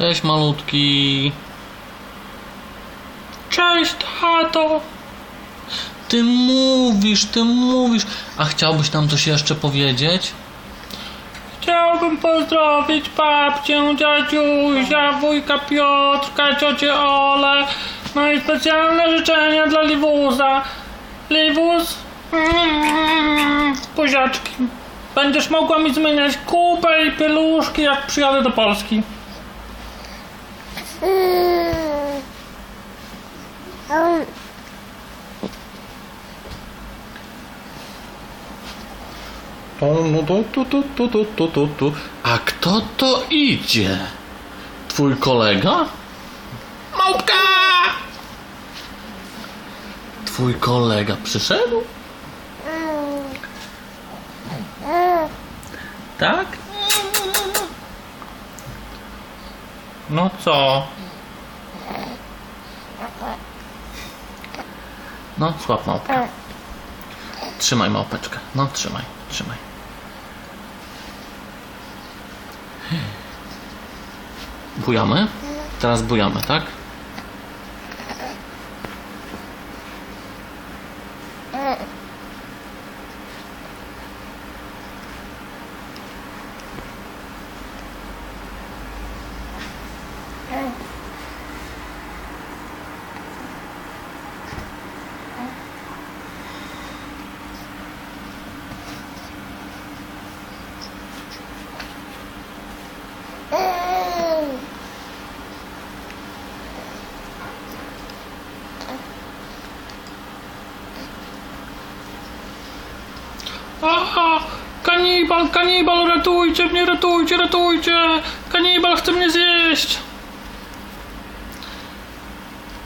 Cześć malutki. Cześć tato. Ty mówisz, ty mówisz. A chciałbyś nam coś jeszcze powiedzieć? Chciałbym pozdrowić babcię, dziadziusia, wujka Piotrka, ciocię Ole. No i specjalne życzenia dla Liwuza. Liwuz, mm, buziaczki. Będziesz mogła mi zmieniać kupę i pieluszki, jak przyjadę do Polski. Um, A kto to idzie? Twój kolega? Małpka! Twój kolega przyszedł? Tak? No co? No, złap małpkę. Trzymaj małpeczkę. No, trzymaj, trzymaj. Bujamy? Teraz bujamy, tak? Aha! Kanibal, kanibal, ratujcie mnie, ratujcie, ratujcie! Kanibal chce mnie zjeść!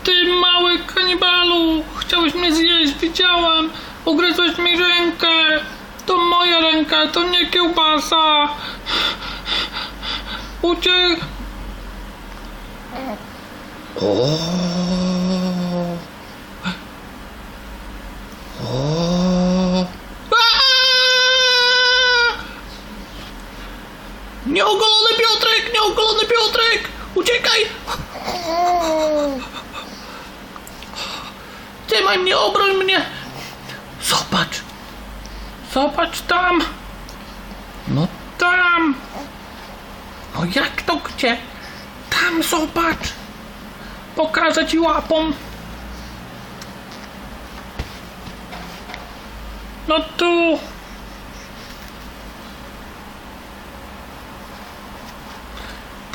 Ty mały kanibalu! Chciałeś mnie zjeść, widziałem! Ugryzłeś mi rękę! To moja ręka, to nie kiełbasa! Uciek! O. Nieogolony Piotrek! Nieogolony Piotrek! Uciekaj! Trzymaj mnie, obroń mnie! Zobacz! Zobacz tam! No tam! No jak to gdzie? Tam zobacz! Pokażę ci łapą! No tu!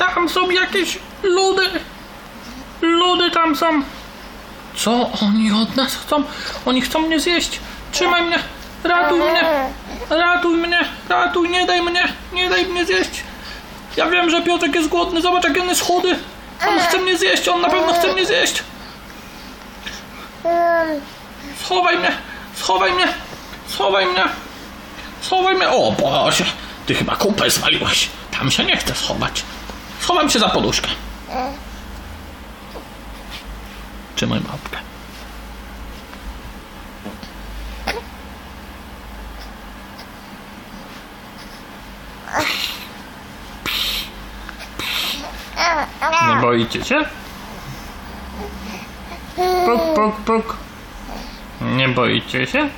Tam są jakieś ludy! Ludy tam są! Co oni od nas chcą? Oni chcą mnie zjeść! Trzymaj mnie! Ratuj mnie! Ratuj mnie! Ratuj! Nie daj mnie! Nie daj mnie zjeść! Ja wiem, że Piotrek jest głodny. Zobacz, jak on jest chudy! On chce mnie zjeść! On na pewno chce mnie zjeść! Schowaj mnie! Schowaj mnie! Schowaj mnie! Schowaj mnie! O Boże! Ty chyba kupę zwaliłeś. Tam się nie chcę schować. Schowam się za poduszkę. Trzymaj mapkę. Nie boicie się? Puk, puk, puk. Nie boicie się?